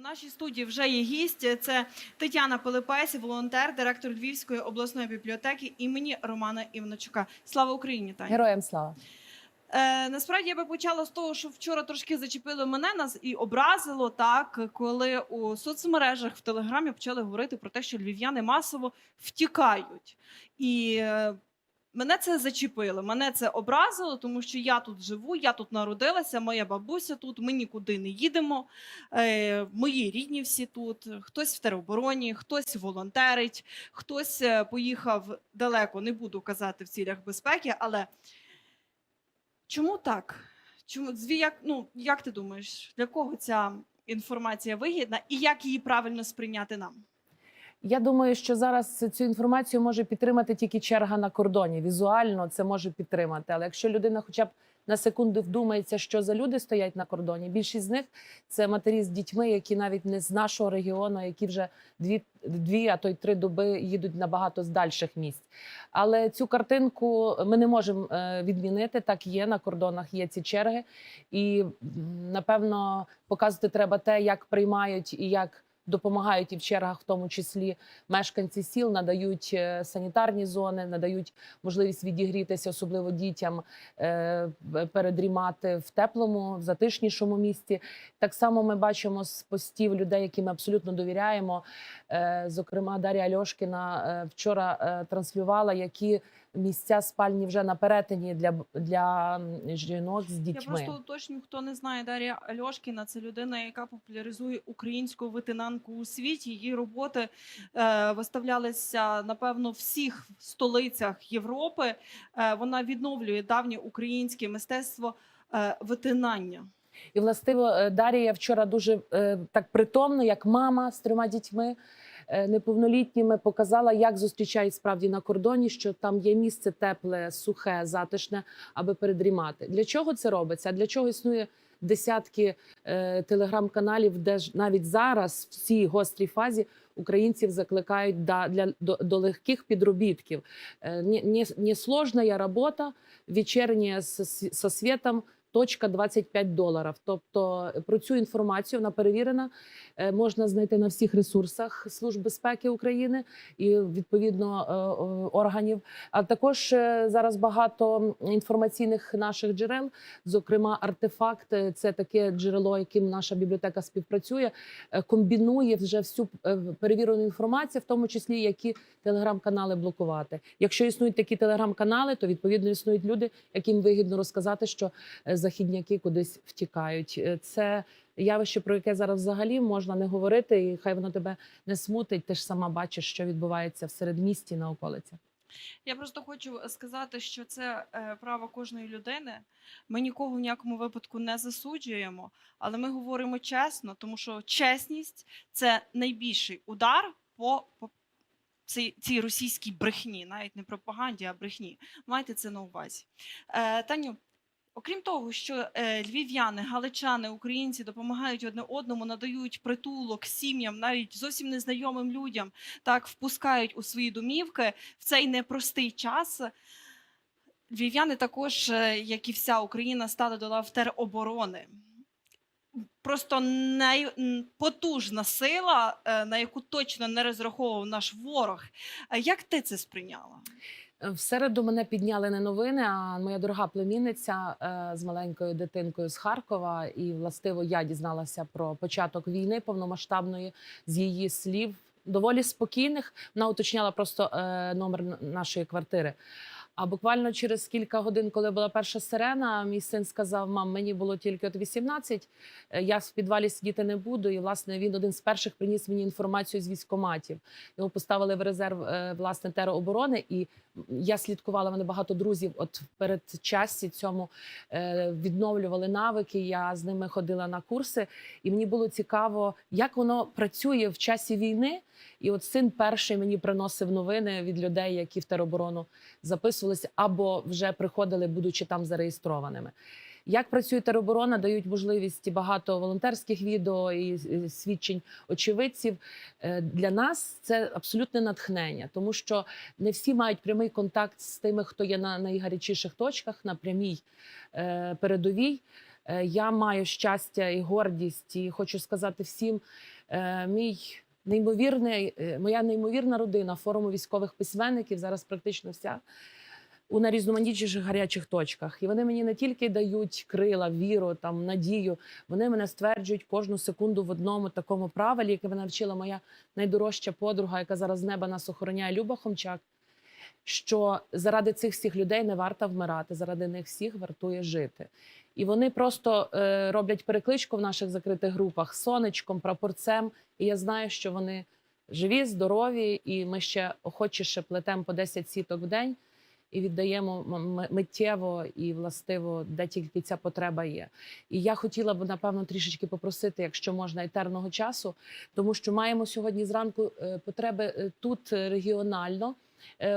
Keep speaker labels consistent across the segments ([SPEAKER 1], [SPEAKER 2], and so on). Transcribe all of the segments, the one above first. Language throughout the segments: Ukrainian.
[SPEAKER 1] В нашій студії вже є гість. Це Тетяна Пилипесі, волонтер, директор Львівської обласної бібліотеки імені Романа Івночука. Слава Україні! Таня!
[SPEAKER 2] Героям слава.
[SPEAKER 1] Е, насправді я би почала з того, що вчора трошки зачепили мене нас і образило так, коли у соцмережах в телеграмі почали говорити про те, що львів'яни масово втікають. І е, мене це зачепило, мене це образило, тому що я тут живу, я тут народилася, моя бабуся тут, ми нікуди не їдемо. Е, мої рідні всі тут. Хтось в теробороні, хтось волонтерить, хтось е, поїхав далеко, не буду казати в цілях безпеки, але. Чому так? Чому як, ну, як ти думаєш, для кого ця інформація вигідна і як її правильно сприйняти нам?
[SPEAKER 2] Я думаю, що зараз цю інформацію може підтримати тільки черга на кордоні. Візуально це може підтримати. Але якщо людина, хоча б на секунду вдумається, що за люди стоять на кордоні, більшість з них це матері з дітьми, які навіть не з нашого регіону, які вже дві, дві а то й три доби їдуть набагато з дальших місць. Але цю картинку ми не можемо е, відмінити. Так є на кордонах, є ці черги, і напевно показувати треба те, як приймають і як. Допомагають і в чергах, в тому числі мешканці сіл, надають е, санітарні зони, надають можливість відігрітися, особливо дітям е, передрімати в теплому, в затишнішому місці. Так само ми бачимо з постів людей, яким ми абсолютно довіряємо. Е, Зокрема, Дар'я Альошкіна е, вчора транслювала, які місця спальні вже на перетині для, для жінок з
[SPEAKER 1] Я
[SPEAKER 2] дітьми.
[SPEAKER 1] просто уточню, хто не знає, Дар'я Альошкіна це людина, яка популяризує українську витинанку у світі. Її роботи е, виставлялися напевно в всіх столицях Європи. Е, вона відновлює давнє українське мистецтво е, витинання.
[SPEAKER 2] І властиво Дарія вчора дуже е, так притомно, як мама з трьома дітьми неповнолітніми, показала, як зустрічають справді на кордоні, що там є місце тепле, сухе, затишне, аби передрімати. Для чого це робиться? Для чого існує десятки е, телеграм-каналів, де ж навіть зараз в цій гострій фазі українців закликають да, для, до, до легких підробітків. Е, не, не, не сложная робота, вечерня со, с- со светом, точка 25 доларів. Тобто про цю інформацію вона перевірена, е, можна знайти на всіх ресурсах Служби безпеки України і відповідно е, органів. А також е, зараз багато інформаційних наших джерел, зокрема, артефакт е, це таке джерело, яким наша бібліотека співпрацює, е, комбінує вже всю е, перевірену інформацію, в тому числі які телеграм-канали блокувати. Якщо існують такі телеграм-канали, то відповідно існують люди, яким вигідно розказати, що е, західняки кудись втікають. Е, Це явище, про яке зараз взагалі можна не говорити, і хай воно тебе не смутить. Ти ж сама бачиш, що відбувається в середмісті на околицях.
[SPEAKER 1] Я просто хочу сказати, що це е, право кожної людини. Ми нікого в ніякому випадку не засуджуємо, але ми говоримо чесно, тому що чесність це найбільший удар по, по цій, цій російській брехні, навіть не пропаганді, а брехні. Майте це на увазі. Е, Таню, окрім того, що е, львів'яни, галичани, українці допомагають одне одному, надають притулок сім'ям, навіть зовсім незнайомим людям, так впускають у свої домівки в цей непростий час. Львів'яни також, е, як і вся Україна, стали до лав тероборони. Просто найпотужна сила, е, на яку точно не розраховував наш ворог. Як ти це сприйняла?
[SPEAKER 2] В середу мене підняли не новини, а моя дорога племінниця е, з маленькою дитинкою з Харкова. І властиво я дізналася про початок війни повномасштабної з її слів. Доволі спокійних. Вона уточняла просто е, номер нашої квартири. А буквально через кілька годин, коли була перша сирена, мій син сказав: Мам, мені було тільки от 18, е, я в підвалі сидіти не буду. І власне він один з перших приніс мені інформацію з військоматів. Його поставили в резерв е, власне тероборони, і я слідкувала. Мене багато друзів. От в передчасі цьому е, відновлювали навики. Я з ними ходила на курси, і мені було цікаво, як воно працює в часі війни. І от син перший мені приносив новини від людей, які в тероборону записувалися або вже приходили, будучи там зареєстрованими. Як працює тероборона, дають можливість багато волонтерських відео і свідчень очевидців. Е, Для нас це абсолютне натхнення, тому що не всі мають прямий контакт з тими, хто є на найгарячіших точках, на прямій е, передовій. Е, Я маю щастя і гордість, і хочу сказати всім, мій неймовірний, е, моя неймовірна родина форуму військових письменників зараз практично вся у найрізноманітніших гарячих точках. І вони мені не тільки дають крила, віру, там надію. Вони мене стверджують кожну секунду в одному такому правилі, яке мене навчила моя найдорожча подруга, яка зараз з неба нас охороняє, Люба Хомчак. Що заради цих всіх людей не варто вмирати, заради них всіх вартує жити. І вони просто е, роблять перекличку в наших закритих групах сонечком, прапорцем. І я знаю, що вони живі, здорові, і ми ще охочіше плетемо по 10 сіток в день і віддаємо миттєво і властиво, де тільки ця потреба є. І я хотіла б напевно трішечки попросити, якщо можна, етерного часу, тому що маємо сьогодні зранку е, потреби е, тут е, регіонально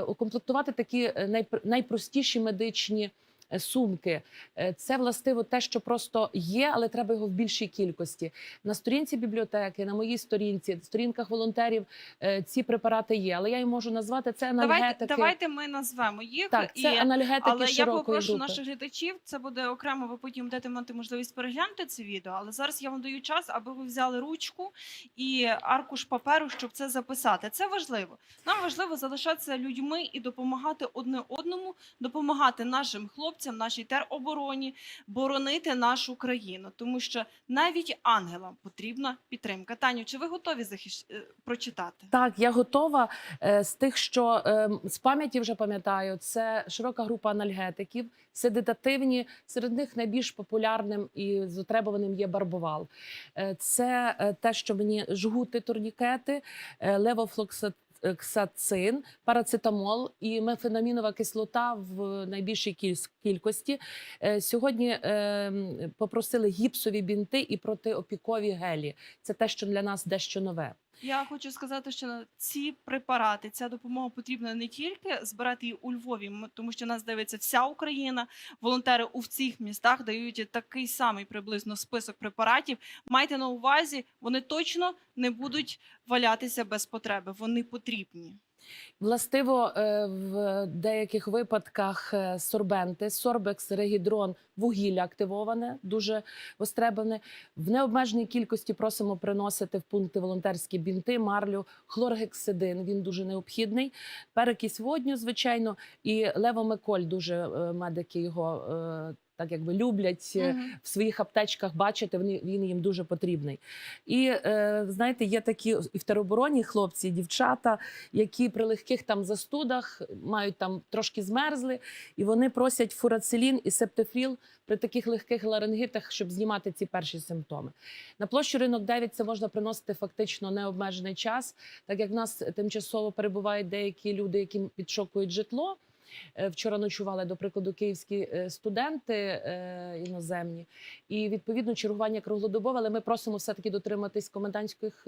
[SPEAKER 2] укомплектувати такі е, найпр- найпростіші медичні. Е, Сумки Е, це властиво те, що просто є, але треба його в більшій кількості. На сторінці бібліотеки, на моїй сторінці, сторінках волонтерів е, ці препарати є. Але я їм можу назвати це
[SPEAKER 1] Давайте,
[SPEAKER 2] анальгетики.
[SPEAKER 1] давайте ми назвемо їх.
[SPEAKER 2] Так,
[SPEAKER 1] і...
[SPEAKER 2] це анальгетики
[SPEAKER 1] Але я попрошу
[SPEAKER 2] групи.
[SPEAKER 1] наших глядачів. Це буде окремо. Ви потім будете мати можливість переглянути це відео. Але зараз я вам даю час, аби ви взяли ручку і аркуш паперу, щоб це записати. Це важливо. Нам важливо залишатися людьми і допомагати одне одному, допомагати нашим хлопцям, нашій теробороні, боронити нашу країну, тому що навіть ангелам потрібна підтримка. Таню, чи ви готові захищ... е, прочитати?
[SPEAKER 2] Так, я готова Е, з тих, що е, з пам'яті вже пам'ятаю. Це широка група анальгетиків, седативні. Серед них найбільш популярним і затребуваним є барбовал. Е, Це те, що мені жгути турнікети, е, левофлоксацин, парацетамол і мефенамінова кислота в найбільшій кіль- кількості. Сьогодні попросили гіпсові бінти і протиопікові гелі. Це те, що для нас дещо нове.
[SPEAKER 1] Я хочу сказати, що ці препарати, ця допомога потрібна не тільки збирати її у Львові, тому що нас дивиться вся Україна. Волонтери у цих містах дають такий самий приблизно список препаратів. Майте на увазі, вони точно не будуть валятися без потреби. Вони потрібні.
[SPEAKER 2] Властиво е, в деяких випадках е, сорбенти, сорбекс, регідрон, вугілля активоване, дуже востребоване. В необмеженій кількості просимо приносити в пункти волонтерські бінти, марлю, хлоргексидин. Він дуже необхідний. Перекись водню, звичайно, і левомеколь. Дуже е, медики його так якби люблять. е,
[SPEAKER 1] Мгм.
[SPEAKER 2] в своїх аптечках бачити, вони він їм дуже потрібний. І е, знаєте, є такі і в теробороні хлопці, і дівчата, які при легких там застудах мають там трошки змерзли, і вони просять фурацилін і септифріл при таких легких ларингитах, щоб знімати ці перші симптоми. На площу ринок 9 це можна приносити фактично необмежений час, так як в нас тимчасово перебувають деякі люди, які підшокують житло. Е, Вчора ночували, до прикладу, київські е, студенти е, іноземні, і відповідно чергування круглодобове, але ми просимо все таки дотриматись комендантських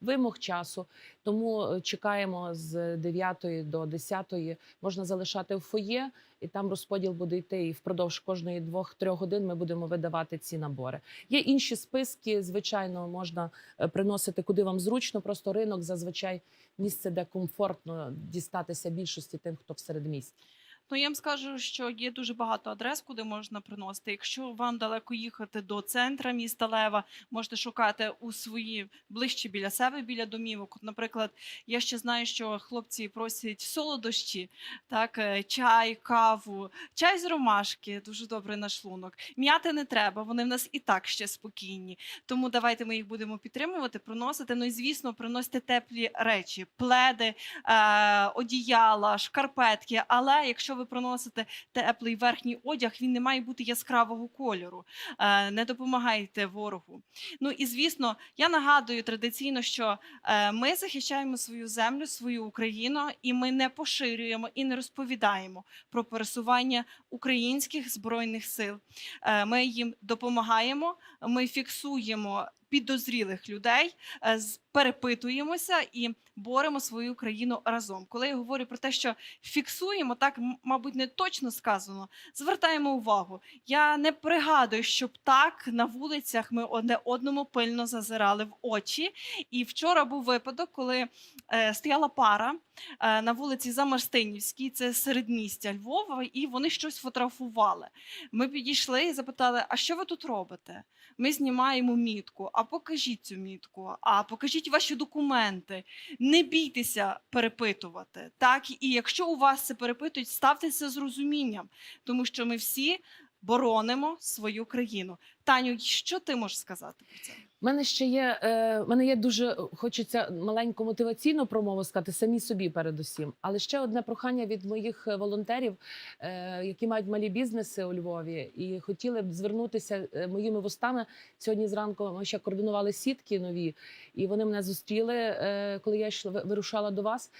[SPEAKER 2] вимог часу. Тому чекаємо з 9 до 10 можна залишати в фоє, і там розподіл буде йти. І впродовж кожної двох-трьох годин ми будемо видавати ці набори. Є інші списки, звичайно, можна приносити куди вам зручно. Просто ринок зазвичай місце, де комфортно дістатися більшості тим, хто в середмісті.
[SPEAKER 1] Ну, я вам скажу, що є дуже багато адрес, куди можна приносити. Якщо вам далеко їхати до центра міста Лева, можете шукати у свої ближче біля себе, біля домівок. Наприклад, я ще знаю, що хлопці просять солодощі, так, е, чай, каву, чай з ромашки, дуже добрий на шлунок. М'яти не треба, вони в нас і так ще спокійні. Тому давайте ми їх будемо підтримувати, приносити. Ну і звісно, приносити теплі речі, пледи, е, одіяла, шкарпетки. Але якщо ви приносите теплий верхній одяг, він не має бути яскравого кольору. Е, не допомагайте ворогу. Ну і звісно, я нагадую традиційно, що е, ми захищаємо свою землю, свою Україну, і ми не поширюємо і не розповідаємо про пересування українських збройних сил. Е, Ми їм допомагаємо, ми фіксуємо підозрілих людей, е, перепитуємося і боремо свою країну разом. Коли я говорю про те, що фіксуємо, так мабуть не точно сказано. Звертаємо увагу. Я не пригадую, щоб так на вулицях ми одне одному пильно зазирали в очі. І вчора був випадок, коли е, стояла пара на вулиці Замарстинівській, це середмістя Львова, і вони щось фотографували. Ми підійшли і запитали: а що ви тут робите? Ми знімаємо мітку. А покажіть цю мітку, а покажіть ваші документи. Не бійтеся перепитувати. Так, і якщо у вас це перепитують, ставтеся з розумінням, тому що ми всі боронимо свою країну. Таню, що ти можеш сказати про це?
[SPEAKER 2] Мене ще є. Е, мене є дуже е, хочеться маленьку мотиваційну промову сказати самі собі передусім. Але ще одне прохання від моїх е, волонтерів, е, які мають малі бізнеси у Львові, і хотіли б звернутися е, моїми вустами. Сьогодні зранку ми ще координували сітки нові, і вони мене зустріли, е, коли я йшла вирушала до вас.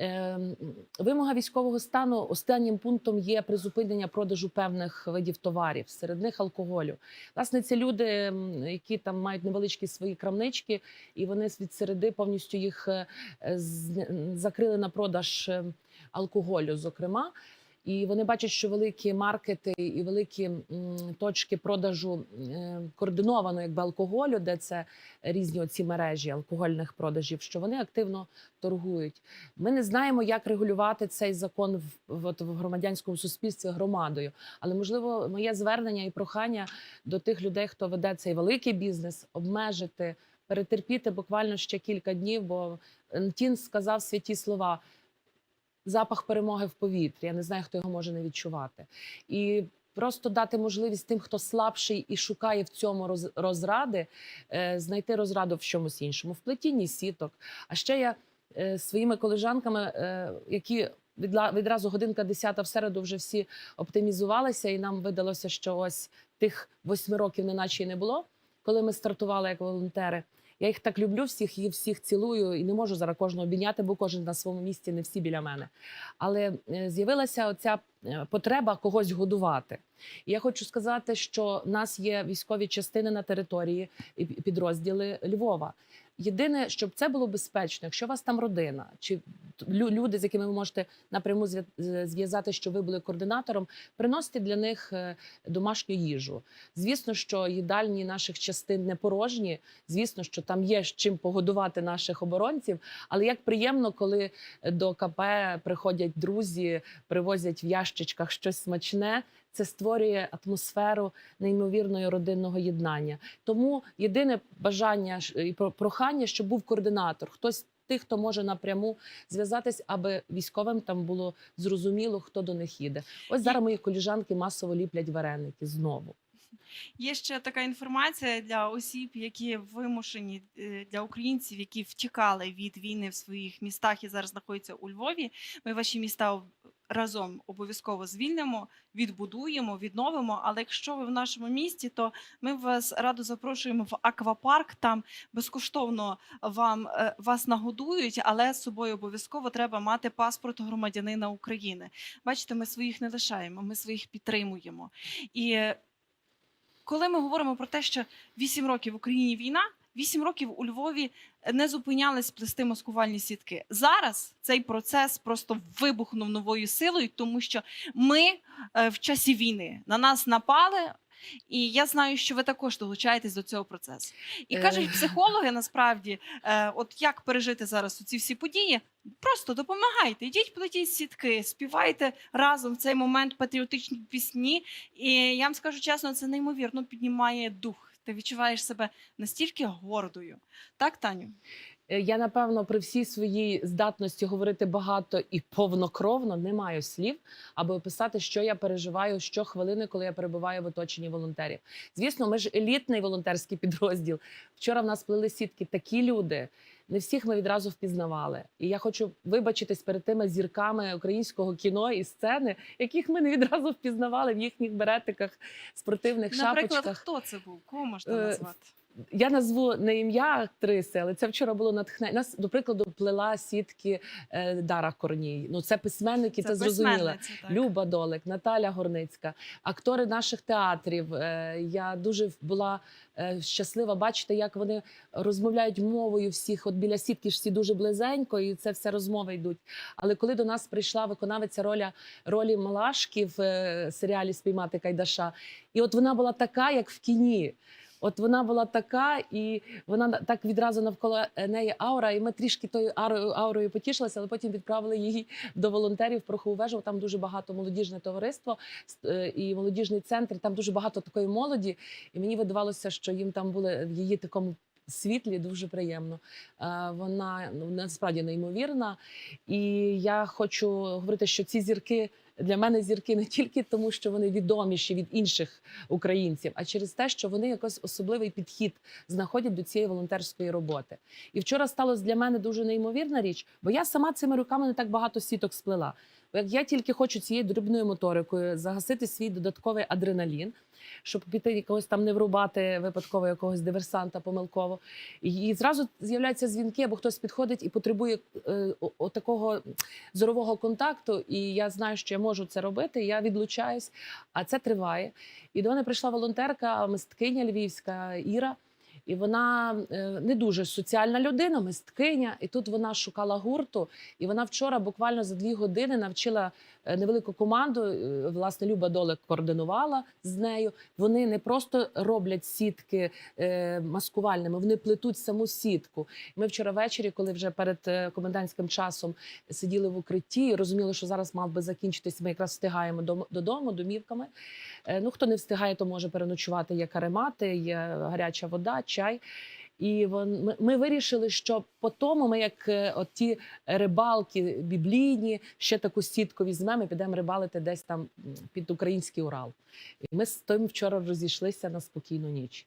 [SPEAKER 2] Е, Вимога військового стану останнім пунктом є призупинення продажу певних видів товарів, серед них алкоголю. Власне, це люди, які там мають невеличкі свої крамнички, і вони від середи повністю їх е, закрили на продаж е, алкоголю, зокрема. І вони бачать, що великі маркети і великі точки продажу е, координовано якби алкоголю, де це різні оці мережі алкогольних продажів, що вони активно торгують. Ми не знаємо, як регулювати цей закон в, в, в громадянському суспільстві громадою. Але можливо, моє звернення і прохання до тих людей, хто веде цей великий бізнес, обмежити, перетерпіти буквально ще кілька днів. Бо Тін сказав святі слова. Запах перемоги в повітрі. Я не знаю, хто його може не відчувати. І просто дати можливість тим, хто слабший і шукає в цьому роз- розради, е, знайти розраду в чомусь іншому, в плетінні сіток. А ще я е, своїми колежанками, е, які відразу годинка 10 в середу вже всі оптимізувалися, і нам видалося, що ось тих восьми років неначе й не було, коли ми стартували як волонтери. Я їх так люблю, всіх їх всіх цілую і не можу зараз кожного обійняти, бо кожен на своєму місці, не всі біля мене. Але е, з'явилася оця е, потреба когось годувати. І я хочу сказати, що в нас є військові частини на території і підрозділи Львова. Єдине, щоб це було безпечно, якщо у вас там родина чи лю- люди, з якими ви можете напряму зв'я- зв'язати, що ви були координатором, приносите для них е, домашню їжу. Звісно, що їдальні наших частин не порожні. Звісно, що там є чим погодувати наших оборонців. Але як приємно, коли до КП приходять друзі, привозять в ящичках щось смачне. Це створює атмосферу неймовірної родинного єднання. Тому єдине бажання і про- прохання, щоб був координатор, хтось тих, хто може напряму зв'язатись, аби військовим там було зрозуміло, хто до них їде. Ось зараз мої коліжанки масово ліплять вареники знову.
[SPEAKER 1] Є ще така інформація для осіб, які вимушені е, для українців, які втікали від війни в своїх містах і зараз знаходяться у Львові. Ми ваші міста разом обов'язково звільнимо, відбудуємо, відновимо. Але якщо ви в нашому місті, то ми вас радо запрошуємо в аквапарк. Там безкоштовно вам е, вас нагодують, але з собою обов'язково треба мати паспорт громадянина України. Бачите, ми своїх не лишаємо, ми своїх підтримуємо. І коли ми говоримо про те, що 8 років в Україні війна, 8 років у Львові не зупинялись плести маскувальні сітки. Зараз цей процес просто вибухнув новою силою, тому що ми е, в часі війни на нас напали. І я знаю, що ви також долучаєтесь до цього процесу. І
[SPEAKER 2] Е.
[SPEAKER 1] кажуть психологи, насправді, е, от як пережити зараз ці всі події, просто допомагайте, йдіть плетіть сітки, співайте разом в цей момент патріотичні пісні. І я вам скажу чесно, це неймовірно піднімає дух. Ти відчуваєш себе настільки гордою. Так, Таню?
[SPEAKER 2] Е, Я напевно при всій своїй здатності говорити багато і повнокровно не маю слів, аби описати, що я переживаю щохвилини, коли я перебуваю в оточенні волонтерів. Звісно, ми ж елітний волонтерський підрозділ. Вчора в нас плели сітки такі люди. Не всіх ми відразу впізнавали. І я хочу вибачитись перед тими зірками українського кіно і сцени, яких ми не відразу впізнавали в їхніх беретиках, спортивних
[SPEAKER 1] Наприклад,
[SPEAKER 2] шапочках.
[SPEAKER 1] хто це був? Кого можна
[SPEAKER 2] Е,
[SPEAKER 1] назвати?
[SPEAKER 2] Я назву не ім'я актриси, але це вчора було натхнення. Нас, до прикладу, плела сітки е, Дара Корній. Ну, це письменники, це, зрозуміло. Люба Долик, Наталя Горницька, актори наших театрів. Е, Я дуже була е, щаслива бачити, як вони розмовляють мовою всіх. От біля сітки ж всі дуже близенько, і це все розмови йдуть. Але коли до нас прийшла виконавиця роля ролі Малашки в е, серіалі Спіймати Кайдаша, і от вона була така, як в кіні. От вона була така, і вона на- так відразу навколо е, неї аура. І ми трішки тою аурою, потішилися, але потім відправили її до волонтерів в вежу. Там дуже багато молодіжне товариство е, і молодіжний центр. Там дуже багато такої молоді. І мені видавалося, що їм там були в її такому. Світлі дуже приємно. Е, Вона ну насправді неймовірна. І я хочу говорити, що ці зірки для мене зірки не тільки тому, що вони відоміші від інших українців, а через те, що вони якось особливий підхід знаходять до цієї волонтерської роботи. І вчора сталося для мене дуже неймовірна річ, бо я сама цими руками не так багато сіток сплела. Бо як я тільки хочу цією дрібною моторикою загасити свій додатковий адреналін, щоб піти якогось там не врубати випадково якогось диверсанта помилково. І, зразу з'являються дзвінки, або хтось підходить і потребує е, о- о такого зорового контакту. І я знаю, що я можу це робити. Я відлучаюсь, а це триває. І до мене прийшла волонтерка, мисткиня львівська Іра. І вона е, не дуже соціальна людина, мисткиня. І тут вона шукала гурту. І вона вчора буквально за дві години навчила е, невелику команду. е, Власне, Люба Долек координувала з нею. Вони не просто роблять сітки маскувальними, вони плетуть саму сітку. Ми вчора ввечері, коли вже перед комендантським часом сиділи в укритті, розуміли, що зараз мав би закінчитись. Ми якраз встигаємо дом- додому, домівками. Е, Ну, хто не встигає, то може переночувати. Є каремати, є гаряча вода, чай. І вон, ми, вирішили, що по тому ми, як е, от ті рибалки біблійні, ще таку сітку візьмемо і підемо рибалити десь там під український Урал. І ми з тим вчора розійшлися на спокійну ніч.